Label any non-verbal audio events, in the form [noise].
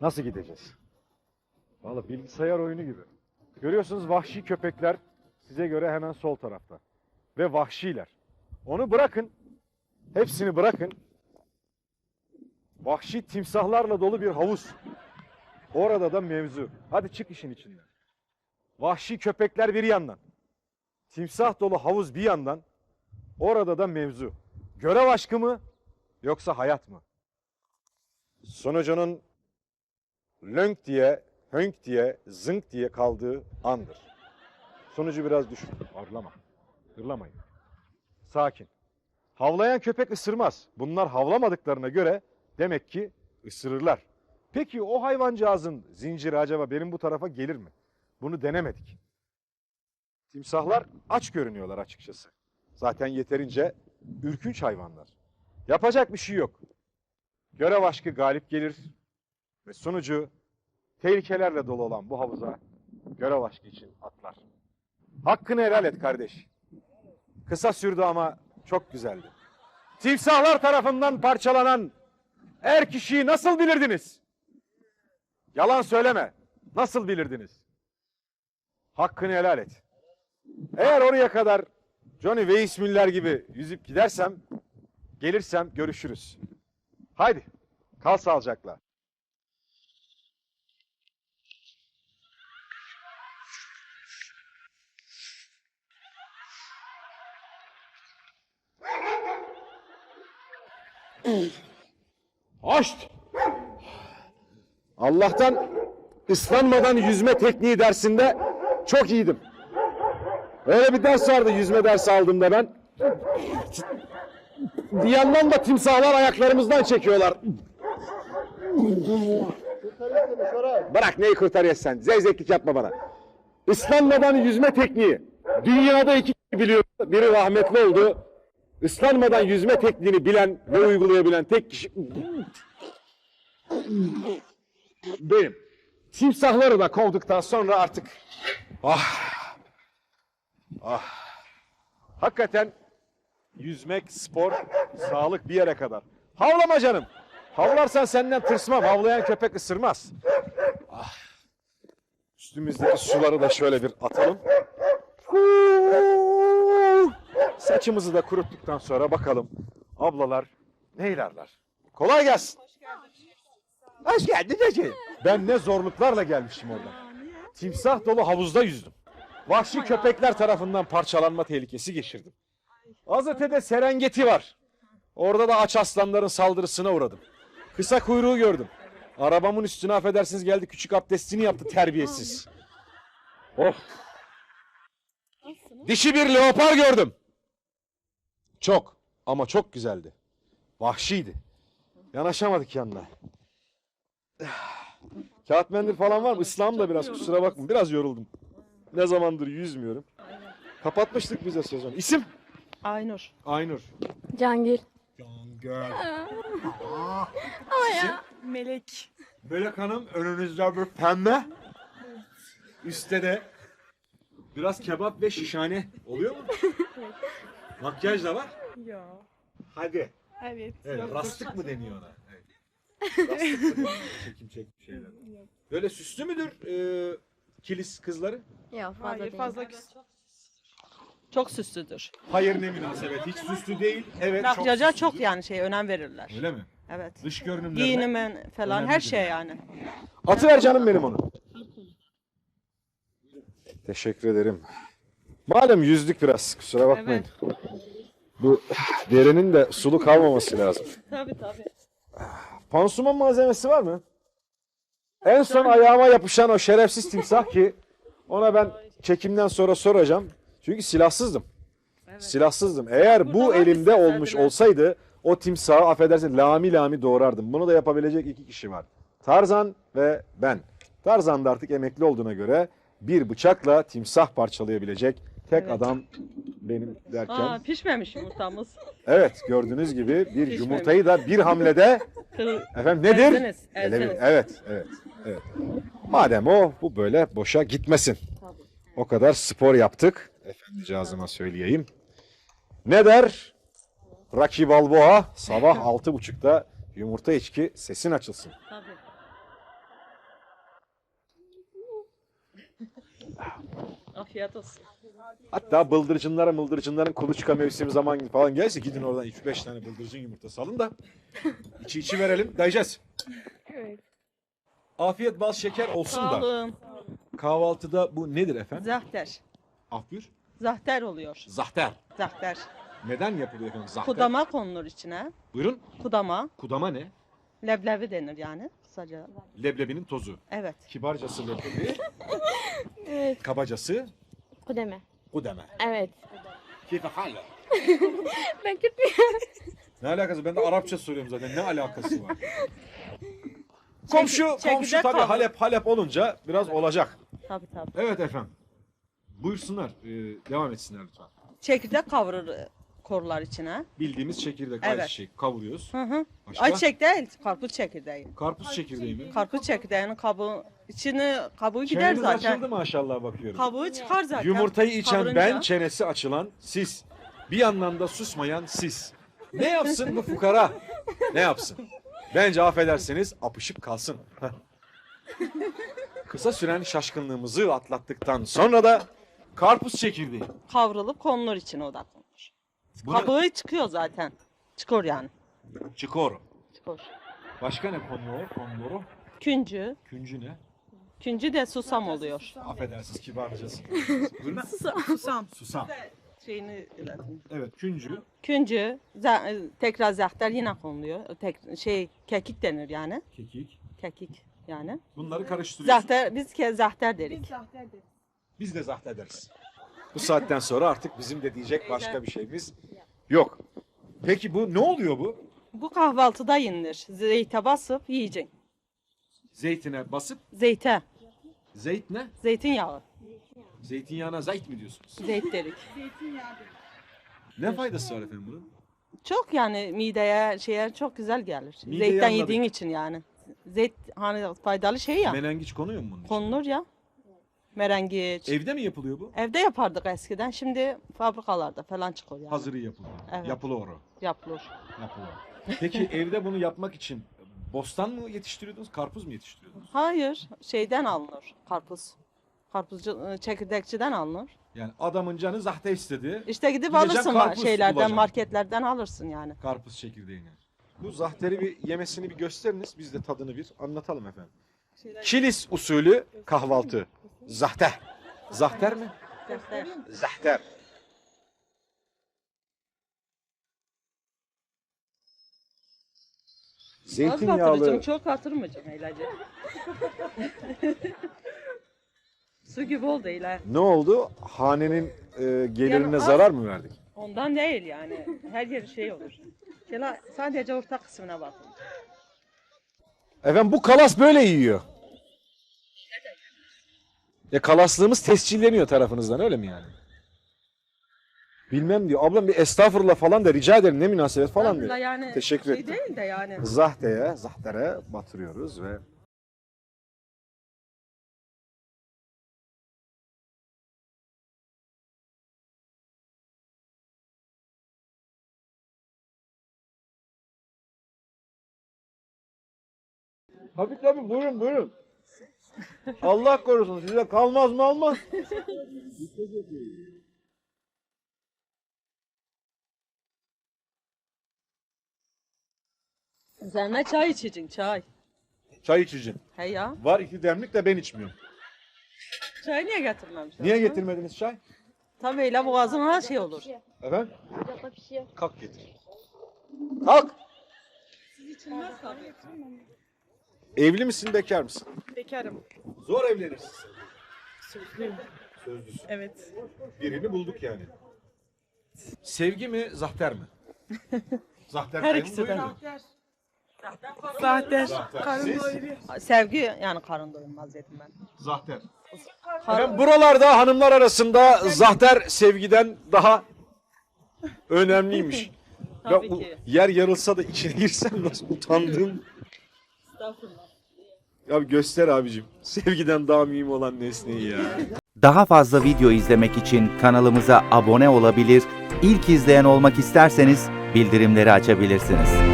Nasıl gideceğiz? Vallahi bilgisayar oyunu gibi. Görüyorsunuz vahşi köpekler size göre hemen sol tarafta. Ve vahşiler. Onu bırakın. Hepsini bırakın. Vahşi timsahlarla dolu bir havuz. Orada da mevzu. Hadi çık işin içinden. Vahşi köpekler bir yandan. Timsah dolu havuz bir yandan. Orada da mevzu. Görev aşkı mı yoksa hayat mı? Sonucunun lönk diye, hönk diye, zınk diye kaldığı andır. Sonucu biraz düşün. Arlama. Hırlamayın. Sakin. Havlayan köpek ısırmaz. Bunlar havlamadıklarına göre demek ki ısırırlar. Peki o hayvancağızın zinciri acaba benim bu tarafa gelir mi? Bunu denemedik. Timsahlar aç görünüyorlar açıkçası. Zaten yeterince ürkünç hayvanlar. Yapacak bir şey yok. Görev aşkı galip gelir ve sonucu tehlikelerle dolu olan bu havuza görev aşkı için atlar. Hakkını helal et kardeş. Kısa sürdü ama çok güzeldi. Timsahlar tarafından parçalanan er kişiyi nasıl bilirdiniz? Yalan söyleme. Nasıl bilirdiniz? Hakkını helal et. Eğer oraya kadar Johnny Weissmuller gibi yüzüp gidersem, gelirsem görüşürüz. Haydi, kal sağlıcakla. Hoşt! Allah'tan ıslanmadan yüzme tekniği dersinde çok iyiydim. Öyle bir ders vardı yüzme dersi aldığımda ben. Bir yandan da timsahlar ayaklarımızdan çekiyorlar. Bırak neyi kurtarıyorsun sen? Zevzeklik yapma bana. Islanmadan yüzme tekniği. Dünyada iki biliyor. Biri rahmetli oldu. Islanmadan yüzme tekniğini bilen ve uygulayabilen tek kişi benim. Timsahları da kovduktan sonra artık ah ah hakikaten yüzmek spor sağlık bir yere kadar. Havlama canım. Havlarsan senden tırsmam. Havlayan köpek ısırmaz. Ah. Üstümüzdeki suları da şöyle bir atalım. Huu! Saçımızı da kuruttuktan sonra bakalım ablalar neylerler. Kolay gelsin. Hoş geldin Ece. Ben ne zorluklarla gelmişim oradan. Timsah dolu havuzda yüzdüm. Vahşi köpekler tarafından parçalanma tehlikesi geçirdim. Az ötede Serengeti var. Orada da aç aslanların saldırısına uğradım. Kısa kuyruğu gördüm. Arabamın üstüne affedersiniz geldi küçük abdestini yaptı terbiyesiz. Oh. Dişi bir leopar gördüm. Çok ama çok güzeldi. Vahşiydi. Yanaşamadık yanına. [sighs] Kağıt mendil falan var mı? İslam da biraz kusura bakma. Biraz yoruldum. Ne zamandır yüzmüyorum. Kapatmıştık bize sezon. İsim? Aynur. Aynur. Cangil. Cangel. [laughs] Melek. Melek Hanım önünüzde bir pembe. Üstte de biraz kebap ve şişhane oluyor mu? [laughs] Makyaj da var. Ya. Hadi. Evet. Evet, rastlık mı deniyor ona? Evet. [laughs] Rastlık mı deniyor? Çekim çekim şeyler. Böyle süslü müdür e, kilis kızları? Yok fazla Hayır değil. fazla küs- Çok süslüdür. Hayır ne münasebet. Hiç süslü değil. Evet Makyaja süslüdür. çok yani şey önem verirler. Öyle mi? Evet. Dış görünümlerine. Giyinimin falan her Önemlidir. şey yani. Atıver canım benim onu. Teşekkür ederim. Madem yüzdük biraz kusura bakmayın. Bu derinin de sulu kalmaması lazım. [laughs] Tabii tabii. Pansuman malzemesi var mı? En son ayağıma yapışan o şerefsiz timsah ki ona ben çekimden sonra soracağım. Çünkü silahsızdım. Silahsızdım. Eğer bu Burada var elimde olmuş Serdiler? olsaydı o timsahı affedersin lami lami doğrardım. Bunu da yapabilecek iki kişi var. Tarzan ve ben. Tarzan da artık emekli olduğuna göre bir bıçakla timsah parçalayabilecek Tek Evet. adam benim derken. Aa, pişmemiş yumurtamız. Evet gördüğünüz gibi bir yumurtayı da bir hamlede efendim nedir? Ezdiniz, Evet, evet, evet. Madem o bu böyle boşa gitmesin. Tabii. O kadar spor yaptık. Efendicazıma söyleyeyim. Ne der? Rocky Balboa sabah [laughs] altı buçukta yumurta içki sesin açılsın. Tabii. Ah, Afiyet olsun. Hatta bıldırcınlara mıldırcınların kuluçka mevsimi zaman falan gelse gidin oradan 3-5 tane bıldırcın yumurtası alın da içi içi verelim dayacağız. Evet. Afiyet bal şeker olsun Sağ da olun. kahvaltıda bu nedir efendim? Zahter. Af buyur. Zahter oluyor. Zahter. Zahter. Neden yapılıyor efendim zahter? Kudama konulur içine. Buyurun. Kudama. Kudama ne? Leblebi denir yani kısaca. Leblebinin tozu. Evet. Kibarcası leblebi, [laughs] Evet. kabacası Kudeme. kudeme. Evet. Keyfe hala. [laughs] Ben kötü. Ne alakası? Ben de Arapça soruyorum zaten. Ne alakası var? [laughs] komşu, komşu çekirdek tabii kavga. Halep Halep olunca biraz olacak. Tabii tabii. Evet efendim. Buyursunlar. Ee, devam etsinler lütfen. Çekirdek kavurur korular içine. Bildiğimiz çekirdek Evet. ayçiçek kavuruyoruz. Hı hı. Başka? Ayçiçek değil, karpuz çekirdeği. Karpuz çekirdeği mi? Karpuz çekirdeğinin kabuğu, içini kabuğu gider Çeneniz zaten. açıldı maşallah bakıyorum. Kabuğu çıkar zaten. Yumurtayı içen Kavurunca. ben, çenesi açılan siz. Bir yandan da susmayan siz. Ne yapsın bu fukara? Ne yapsın? Bence affedersiniz apışıp kalsın. Kısa süren şaşkınlığımızı atlattıktan sonra da karpuz çekirdeği. Kavrulup konulur içine odaklanır. Bunu Kabuğu çıkıyor zaten. Çıkıyor yani. çıkor. Çıkıyor. Başka ne konulur? Konulur. Küncü. Küncü ne? Küncü de susam oluyor. Affedersiniz kibarcası. Buyurun. Susam. Susam. Şeyini. Evet küncü. Küncü, za- e, tekrar zahter yine konuluyor. Tek, şey kekik denir yani. Kekik. Kekik yani. Bunları karıştırıyoruz. Zahter, biz ke zahter derik. Biz de zaht ederiz. Bu saatten sonra artık bizim de diyecek başka bir şeyimiz yok. Peki bu ne oluyor bu? Bu kahvaltıda yenilir. Zeyte basıp yiyeceksin. Zeytine basıp Zeyte, zeyt ne? zeytinyağı. Zeytinyağına zeyt mi diyorsunuz? Zeyt derik. Ne faydası var efendim bunun? Çok yani mideye şeye çok güzel gelir. Mideyi Zeytten anladık. yediğin için yani. Zeyt hani faydalı şey ya. Menengiç konuyor mu bunun için? Konulur ya. Merengiç. Evde mi yapılıyor bu? Evde yapardık eskiden. Şimdi fabrikalarda falan çıkıyor yani. Hazırı yapılıyor. Evet. Yapılı oru. Yapılır. Yapılı. Peki evde bunu yapmak için bostan mı yetiştiriyordunuz, karpuz mu yetiştiriyordunuz? Hayır. Şeyden alınır. Karpuz. Karpuzcu, e, çekirdekçiden alınır. Yani adamın canı zahte istedi. İşte gidip Gideceksin alırsın karpuz şeylerden, bulacaksın. marketlerden alırsın yani. Karpuz çekirdeğini. Bu zahteri bir yemesini bir gösteriniz. Biz de tadını bir anlatalım efendim. Kilis usulü kahvaltı. Zahter. Zahter mi? Zahter. Zahter. Zeytinyağlı çok batırmayacağım eylece. [laughs] Su gibi oldu eyle. ne oldu? Hanenin e, gelirine Yani az- zarar mı verdik? Ondan değil yani. Her yer şey olur. Sadece orta kısmına bakın. Efendim bu kalas böyle yiyor. Ya kalaslığımız tescilleniyor tarafınızdan öyle mi yani? Bilmem diyor. Ablam bir estağfurullah falan da rica ederim ne münasebet falan Aslında diyor. yani Teşekkür şey ettim. değil de yani. Zahteye, zahtere batırıyoruz ve Tabii tabii buyurun buyurun. Allah korusun size kalmaz mı almaz. Üzerine çay içeceksin çay. Çay içeceksin. He ya. Var iki demlik de ben içmiyorum. Çay niye getirmemişler? Niye getirmediniz çay? Tabii öyle boğazına şey olur. Efendim? Sıcakta pişiyor. Kalk getir. Kalk. Evli misin, bekar mısın? Bekarım. Zor evlenirsin. Sözlüyüm. Sözlüsün. Evet. Birini bulduk yani. Sevgi mi, zahter mi? [laughs] zahter Her ikisi de. doyuruyor. Zahter. Siz? Sevgi yani karın doyulmaz dedim ben. Zahter. Karın, Efendim buralarda hanımlar arasında zahter sevgiden daha önemliymiş. Tabii Ya, ki. yer yarılsa da içine girsem nasıl utandım. Ya göster abicim. [laughs] Sevgiden daha mühim olan nesneyi ya. Daha fazla video izlemek için kanalımıza abone olabilir, ilk izleyen olmak isterseniz bildirimleri açabilirsiniz.